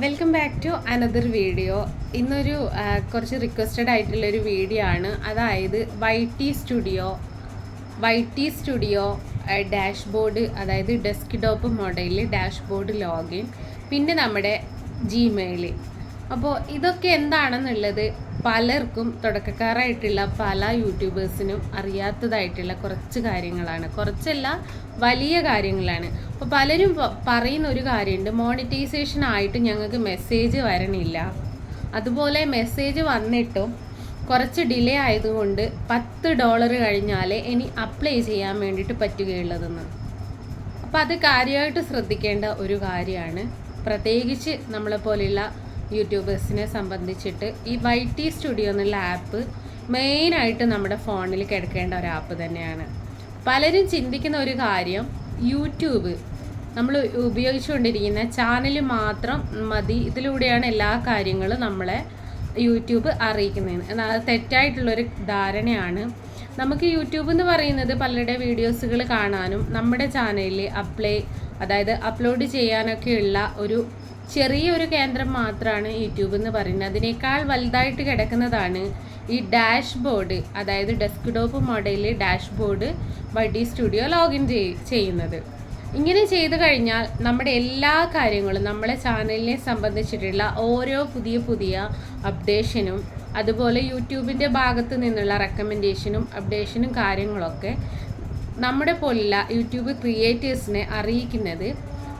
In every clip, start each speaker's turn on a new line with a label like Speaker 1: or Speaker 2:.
Speaker 1: Welcome back to another video ഇന്നൊരു കുറച്ച് requested ആയിട്ടുള്ളൊരു വീഡിയോ ആണ്. അതായത് Y T studio Y T studio dashboard അതായത് ഡെസ്ക് ടോപ്പ് മോഡലിൽ ഡാഷ്ബോർഡ് ലോഗിൻ പിന്നെ നമ്മുടെ ജിമെയിൽ അപ്പോൾ ഇതൊക്കെ എന്താണെന്നുള്ളത് പലർക്കും തുടക്കക്കാരായിട്ടുള്ള പല യൂട്യൂബേഴ്സിനും അറിയാത്തതായിട്ടുള്ള കുറച്ച് കാര്യങ്ങളാണ്. കുറച്ചല്ല വലിയ കാര്യങ്ങളാണ്. അപ്പോൾ പലരും പറയുന്ന ഒരു കാര്യമുണ്ട് മോണിറ്റൈസേഷൻ ആയിട്ട് ഞങ്ങൾക്ക് മെസ്സേജ് വരണില്ല. അതുപോലെ മെസ്സേജ് വന്നിട്ടും കുറച്ച് ഡിലേ ആയതുകൊണ്ട് പത്ത് ഡോളർ കഴിഞ്ഞാലേ ഇനി അപ്ലൈ ചെയ്യാൻ വേണ്ടിയിട്ട് പറ്റുകയുള്ളതെന്ന്. അപ്പോൾ അത് കാര്യമായിട്ട് ശ്രദ്ധിക്കേണ്ട ഒരു കാര്യമാണ്. പ്രത്യേകിച്ച് നമ്മളെ പോലെയുള്ള യൂട്യൂബേഴ്സിനെ സംബന്ധിച്ചിട്ട് ഈ വൈ ടി സ്റ്റുഡിയോ എന്നുള്ള ആപ്പ് മെയിനായിട്ട് നമ്മുടെ ഫോണിൽ കിടക്കേണ്ട ഒരു ആപ്പ് തന്നെയാണ്. പലരും ചിന്തിക്കുന്ന ഒരു കാര്യം യൂട്യൂബ്. നമ്മൾ ഉപയോഗിച്ചുകൊണ്ടിരിക്കുന്ന ചാനൽ മാത്രം മതി. ഇതിലൂടെയാണ് എല്ലാ കാര്യങ്ങളും നമ്മളെ യൂട്യൂബ് അറിയിക്കുന്നത്. എന്നാൽ തെറ്റായിട്ടുള്ളൊരു ധാരണയാണ്. നമുക്ക് യൂട്യൂബ് എന്ന് പറയുന്നത് പലരുടെ വീഡിയോസുകൾ കാണാനും നമ്മുടെ ചാനലിൽ അപ്ലൈ അതായത് അപ്ലോഡ് ചെയ്യാനൊക്കെയുള്ള ഒരു ചെറിയൊരു കേന്ദ്രം മാത്രമാണ് യൂട്യൂബ് എന്ന് പറയുന്നത്. അതിനേക്കാൾ വലുതായിട്ട് കിടക്കുന്നതാണ് ഈ ഡാഷ് ബോർഡ് അതായത് ഡെസ്ക്ടോപ്പ് മോഡലിൽ ഡാഷ് ബോർഡ് വഡി സ്റ്റുഡിയോ ലോഗിൻ ചെയ്യുന്നത്. ഇങ്ങനെ ചെയ്തു കഴിഞ്ഞാൽ നമ്മുടെ എല്ലാ കാര്യങ്ങളും നമ്മുടെ ചാനലിനെ സംബന്ധിച്ചിട്ടുള്ള ഓരോ പുതിയ പുതിയ അപ്ഡേഷനും അതുപോലെ യൂട്യൂബിന്റെ ഭാഗത്ത് നിന്നുള്ള റെക്കമെൻഡേഷനും അപ്ഡേഷനും കാര്യങ്ങളൊക്കെ നമ്മുടെ പോലുള്ള യൂട്യൂബ് ക്രിയേറ്റേഴ്സിനെ അറിയിക്കുന്നത്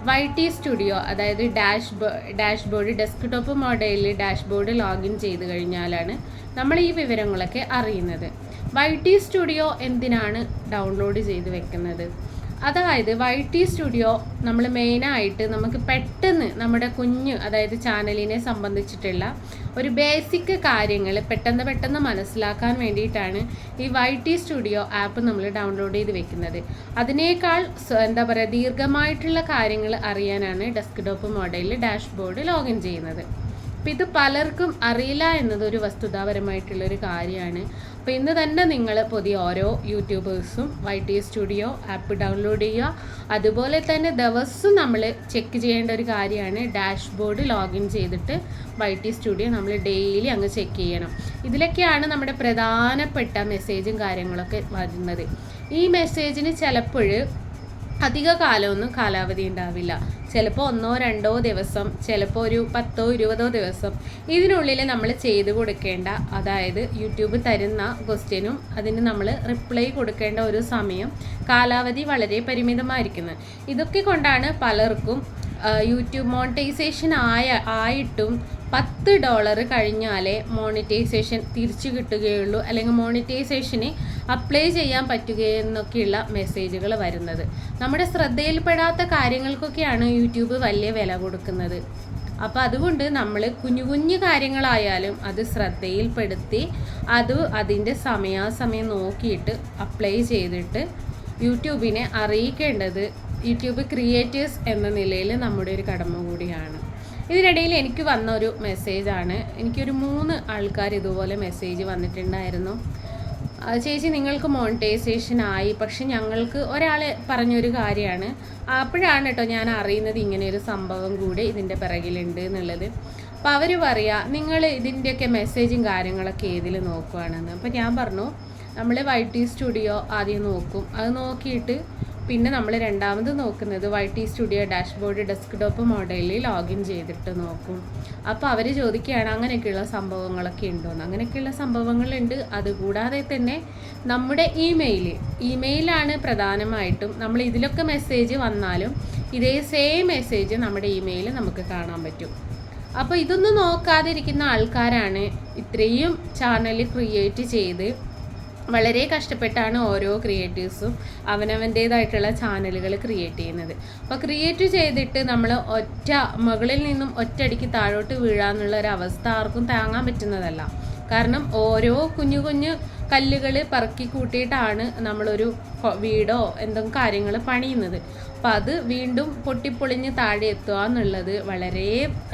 Speaker 1: വൈ ടി സ്റ്റുഡിയോ അതായത് dash dashboard desktop മോഡലിൽ ഡാഷ് ബോർഡ് ലോഗിൻ ചെയ്ത് കഴിഞ്ഞാലാണ് നമ്മൾ ഈ വിവരങ്ങളൊക്കെ അറിയുന്നത്. വൈ ടി സ്റ്റുഡിയോ എന്തിനാണ് ഡൗൺലോഡ് ചെയ്ത് വെക്കുന്നത്? അതായത് വൈ ടി സ്റ്റുഡിയോ നമ്മൾ മെയിനായിട്ട് നമുക്ക് പെട്ടെന്ന് നമ്മുടെ കുഞ്ഞ് അതായത് ചാനലിനെ സംബന്ധിച്ചിട്ടുള്ള ഒരു ബേസിക് കാര്യങ്ങൾ പെട്ടെന്ന് പെട്ടെന്ന് മനസ്സിലാക്കാൻ വേണ്ടിയിട്ടാണ് ഈ വൈ ടി സ്റ്റുഡിയോ ആപ്പ് നമ്മൾ ഡൗൺലോഡ് ചെയ്ത് വെക്കുന്നത്. അതിനേക്കാൾ എന്താ പറയുക ദീർഘമായിട്ടുള്ള കാര്യങ്ങൾ അറിയാനാണ് ഡെസ്ക് ടോപ്പ് മോഡലിൽ ഡാഷ്ബോർഡ് ലോഗിൻ ചെയ്യുന്നത്. അപ്പം ഇത് പലർക്കും അറിയില്ല എന്നത് ഒരു വസ്തുതാപരമായിട്ടുള്ള ഒരു കാര്യമാണ്. അപ്പോൾ ഇന്ന് തന്നെ നിങ്ങൾ പുതിയ ഓരോ യൂട്യൂബേഴ്സും Y T studio app download ചെയ്യുക. അതുപോലെ തന്നെ ദിവസം നമ്മൾ ചെക്ക് ചെയ്യേണ്ട ഒരു കാര്യമാണ്. ഡാഷ്ബോർഡ് ലോഗിൻ ചെയ്തിട്ട് വൈ ടി സ്റ്റുഡിയോ നമ്മൾ ഡെയിലി അങ്ങ് ചെക്ക് ചെയ്യണം. ഇതിലൊക്കെയാണ് നമ്മുടെ പ്രധാനപ്പെട്ട മെസ്സേജും കാര്യങ്ങളൊക്കെ വരുന്നത്. ഈ മെസ്സേജിന് ചിലപ്പോൾ അധിക കാലമൊന്നും കാലാവധി ഉണ്ടാവില്ല. ചിലപ്പോൾ ഒന്നോ രണ്ടോ ദിവസം ചിലപ്പോൾ ഒരു പത്തോ ഇരുപതോ ദിവസം. ഇതിനുള്ളിൽ നമ്മൾ ചെയ്തു കൊടുക്കേണ്ട അതായത് യൂട്യൂബ് തരുന്ന ക്വസ്റ്റ്യനും അതിന് നമ്മൾ റിപ്ലൈ കൊടുക്കേണ്ട ഒരു സമയം കാലാവധി വളരെ പരിമിതമായിരിക്കുന്നത് ഇതൊക്കെ കൊണ്ടാണ് പലർക്കും യൂട്യൂബ് മോണിറ്റൈസേഷൻ ആയ ആയിട്ടും പത്ത് ഡോളർ കഴിഞ്ഞാലേ മോണിറ്റൈസേഷൻ തിരിച്ചു കിട്ടുകയുള്ളൂ. അല്ലെങ്കിൽ മോണിറ്റൈസേഷന് അപ്ലൈ ചെയ്യാൻ പറ്റുകയെന്നൊക്കെയുള്ള മെസ്സേജുകൾ വരുന്നത്. നമ്മുടെ ശ്രദ്ധയിൽപ്പെടാത്ത കാര്യങ്ങൾക്കൊക്കെയാണ് യൂട്യൂബ് വലിയ വില കൊടുക്കുന്നത്. അപ്പോൾ അതുകൊണ്ട് നമ്മൾ കുഞ്ഞു കുഞ്ഞു കാര്യങ്ങളായാലും അത് ശ്രദ്ധയിൽപ്പെടുത്തി അത് അതിന്റെ സമയാസമയം നോക്കിയിട്ട് അപ്ലൈ ചെയ്തിട്ട് യൂട്യൂബിനെ അറിയിക്കേണ്ടത് യൂട്യൂബ് ക്രിയേറ്റേഴ്സ് എന്ന നിലയിൽ നമ്മുടെ ഒരു കടമ കൂടിയാണ്. ഇതിനിടയിൽ എനിക്ക് വന്ന ഒരു മെസ്സേജാണ് എനിക്കൊരു മൂന്ന് ആൾക്കാർ ഇതുപോലെ മെസ്സേജ് വന്നിട്ടുണ്ടായിരുന്നു. ചേച്ചി നിങ്ങൾക്ക് മോണിറ്റൈസേഷൻ ആയി. പക്ഷെ ഞങ്ങൾക്ക് ഒരാൾ പറഞ്ഞൊരു കാര്യമാണ്. അപ്പോഴാണ് കേട്ടോ ഞാൻ അറിയുന്നത് ഇങ്ങനെ ഒരു സംഭവം കൂടി ഇതിന്റെ പിറകിലുണ്ട് എന്നുള്ളത്. അപ്പോൾ അവർ പറയുക നിങ്ങൾ ഇതിന്റെയൊക്കെ മെസ്സേജും കാര്യങ്ങളൊക്കെ ഏതിൽ നോക്കുകയാണെന്ന് അപ്പോൾ ഞാൻ പറഞ്ഞു നമ്മൾ വൈ ടി സ്റ്റുഡിയോ ആദ്യം നോക്കും. അത് നോക്കിയിട്ട് പിന്നെ നമ്മൾ രണ്ടാമത് നോക്കുന്നത് Y T studio dashboard desktop മോഡലിൽ ലോഗിൻ ചെയ്തിട്ട് നോക്കും. അപ്പോൾ അവർ ചോദിക്കുകയാണ് അങ്ങനെയൊക്കെയുള്ള സംഭവങ്ങളൊക്കെ ഉണ്ടോയെന്ന് അങ്ങനെയൊക്കെയുള്ള സംഭവങ്ങളുണ്ട്. അതുകൂടാതെ തന്നെ നമ്മുടെ ഇമെയിൽ ഇമെയിലാണ് പ്രധാനമായിട്ടും നമ്മൾ ഇതിലൊക്കെ മെസ്സേജ് വന്നാലും ഇതേ സെയിം മെസ്സേജ് നമ്മുടെ ഇമെയിൽ നമുക്ക് കാണാൻ പറ്റും. അപ്പോൾ ഇതൊന്നും നോക്കാതിരിക്കുന്ന ആൾക്കാരാണ് ഇത്രയും ചാനൽ ക്രിയേറ്റ് ചെയ്ത് വളരെ കഷ്ടപ്പെട്ടാണ് ഓരോ ക്രിയേറ്റീവ്സും അവനവന്റേതായിട്ടുള്ള ചാനലുകൾ ക്രിയേറ്റ് ചെയ്യുന്നത്. അപ്പോൾ ക്രിയേറ്റ് ചെയ്തിട്ട് നമ്മൾ ഒറ്റ മുകളിൽ നിന്നും ഒറ്റയടിക്ക് താഴോട്ട് വീഴാന്നുള്ള ഒരു അവസ്ഥ ആർക്കും താങ്ങാൻ പറ്റുന്നതല്ല. കാരണം ഓരോ കുഞ്ഞു കുഞ്ഞു കല്ലുകൾ പറക്കി കൂട്ടിയിട്ടാണ് നമ്മളൊരു വീടോ എന്തെങ്കിലും കാര്യങ്ങൾ പണിയുന്നത്. അപ്പം അത് വീണ്ടും പൊട്ടിപ്പൊളിഞ്ഞ് താഴെ എത്തുക എന്നുള്ളത് വളരെ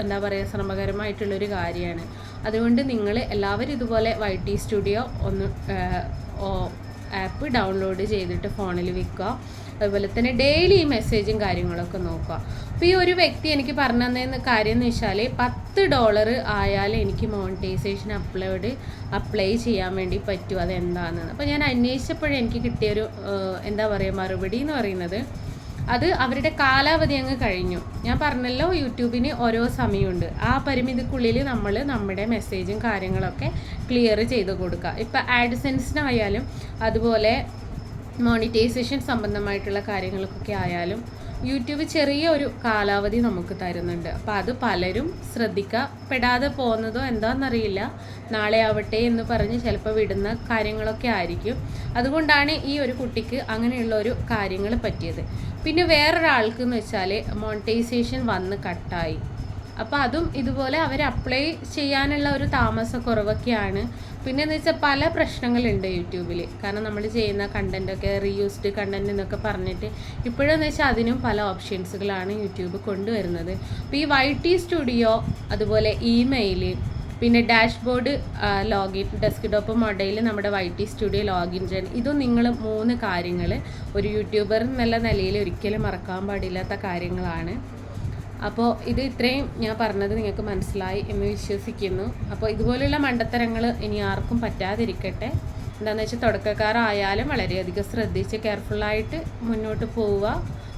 Speaker 1: എന്താ പറയുക ശ്രമകരമായിട്ടുള്ളൊരു കാര്യമാണ്. അതുകൊണ്ട് നിങ്ങൾ എല്ലാവരും ഇതുപോലെ വൈ ടി സ്റ്റുഡിയോ ഒന്ന് ആപ്പ് ഡൗൺലോഡ് ചെയ്തിട്ട് ഫോണിൽ വെക്കുക. അതുപോലെ തന്നെ ഡെയിലി ഈ മെസ്സേജും കാര്യങ്ങളൊക്കെ നോക്കുക. അപ്പോൾ ഈ ഒരു വ്യക്തി എനിക്ക് പറഞ്ഞു തന്നതെന്ന് കാര്യം എന്ന് വെച്ചാൽ പത്ത് ഡോളർ ആയാൽ എനിക്ക് മോണിറ്റൈസേഷൻ അപ്ലോഡ് അപ്ലൈ ചെയ്യാൻ വേണ്ടി പറ്റും. അതെന്താണെന്ന് അപ്പോൾ ഞാൻ അന്വേഷിച്ചപ്പോഴെനിക്ക് കിട്ടിയൊരു എന്താ പറയുക മറുപടി എന്ന് പറയുന്നത് അത് അവരുടെ കാലാവധി അങ്ങ് കഴിഞ്ഞു. ഞാൻ പറഞ്ഞല്ലോ യൂട്യൂബിന് ഓരോ സമയമുണ്ട്. ആ പരിമിതിക്കുള്ളിൽ നമ്മൾ നമ്മുടെ മെസ്സേജും കാര്യങ്ങളൊക്കെ ക്ലിയർ ചെയ്ത് കൊടുക്കുക. ഇപ്പം ആഡ്സെൻസിനായാലും അതുപോലെ മോണിറ്റൈസേഷൻ സംബന്ധമായിട്ടുള്ള കാര്യങ്ങൾക്കൊക്കെ ആയാലും യൂട്യൂബ് ചെറിയ ഒരു കാലാവധി നമുക്ക് തരുന്നുണ്ട്. അപ്പോൾ അത് പലരും ശ്രദ്ധിക്കപ്പെടാതെ പോകുന്നതോ എന്താണെന്നറിയില്ല നാളെ ആവട്ടെ എന്ന് പറഞ്ഞ് ചിലപ്പോൾ വിടുന്ന കാര്യങ്ങളൊക്കെ ആയിരിക്കും. അതുകൊണ്ടാണ് ഈ ഒരു കുട്ടിക്ക് അങ്ങനെയുള്ള ഒരു കാര്യങ്ങൾ പറ്റിയത്. പിന്നെ വേറൊരാൾക്ക് എന്ന് വെച്ചാൽ മോണിറ്റൈസേഷൻ വന്ന് കട്ടായി. അപ്പോൾ അതും ഇതുപോലെ അവർ അപ്ലൈ ചെയ്യാനുള്ള ഒരു താമസക്കുറവൊക്കെയാണ് പിന്നെ എന്ന് വെച്ചാൽ പല പ്രശ്നങ്ങളുണ്ട് യൂട്യൂബിൽ കാരണം നമ്മൾ ചെയ്യുന്ന കണ്ടന്റൊക്കെ റീയൂസ്ഡ് കണ്ടന്റ് എന്നൊക്കെ പറഞ്ഞിട്ട് ഇപ്പോഴെന്ന് വെച്ചാൽ അതിനും പല ഓപ്ഷൻസുകളാണ് യൂട്യൂബ് കൊണ്ടുവരുന്നത്. അപ്പോൾ ഈ വൈ ടി സ്റ്റുഡിയോ അതുപോലെ ഇമെയിൽ പിന്നെ ഡാഷ്ബോർഡ് ലോഗിൻ ഡെസ്ക്ടോപ്പ് മൊഡൈൽ നമ്മുടെ വൈ ടി സ്റ്റുഡിയോ ലോഗിൻ ചെയ്യാൻ ഇതും നിങ്ങൾ മൂന്ന് കാര്യങ്ങൾ ഒരു യൂട്യൂബർ എന്നുള്ള നിലയിൽ ഒരിക്കലും മറക്കാൻ പാടില്ലാത്ത കാര്യങ്ങളാണ്. അപ്പോൾ ഇത് ഇത്രയും ഞാൻ പറഞ്ഞത് നിങ്ങൾക്ക് മനസ്സിലായി എന്ന് വിശ്വസിക്കുന്നു. അപ്പോൾ ഇതുപോലെയുള്ള മണ്ടത്തരങ്ങൾ ഇനി ആർക്കും പറ്റാതിരിക്കട്ടെ. എന്താണെന്ന് വെച്ചാൽ തുടക്കക്കാരായാലും വളരെയധികം ശ്രദ്ധിച്ച് കെയർഫുള്ളായിട്ട് മുന്നോട്ട് പോവുക.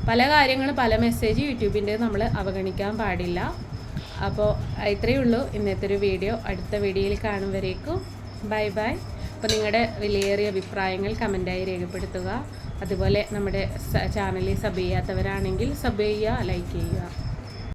Speaker 1: പല കാര്യങ്ങളും പല മെസ്സേജ് യൂട്യൂബിന്റെ നമ്മൾ അവഗണിക്കാൻ പാടില്ല. അപ്പോൾ ഇത്രയേ ഉള്ളൂ. ഇന്നത്തെ ഒരു വീഡിയോ അടുത്ത വീഡിയോയിൽ കാണും വരേക്കും. Bye bye. അപ്പോൾ നിങ്ങളുടെ വിലയേറിയ അഭിപ്രായങ്ങൾ കമന്റായി രേഖപ്പെടുത്തുക. അതുപോലെ നമ്മുടെ ചാനലിൽ സബ് ചെയ്യാത്തവരാണെങ്കിൽ സബ് ചെയ്യുക ലൈക്ക് ചെയ്യുക.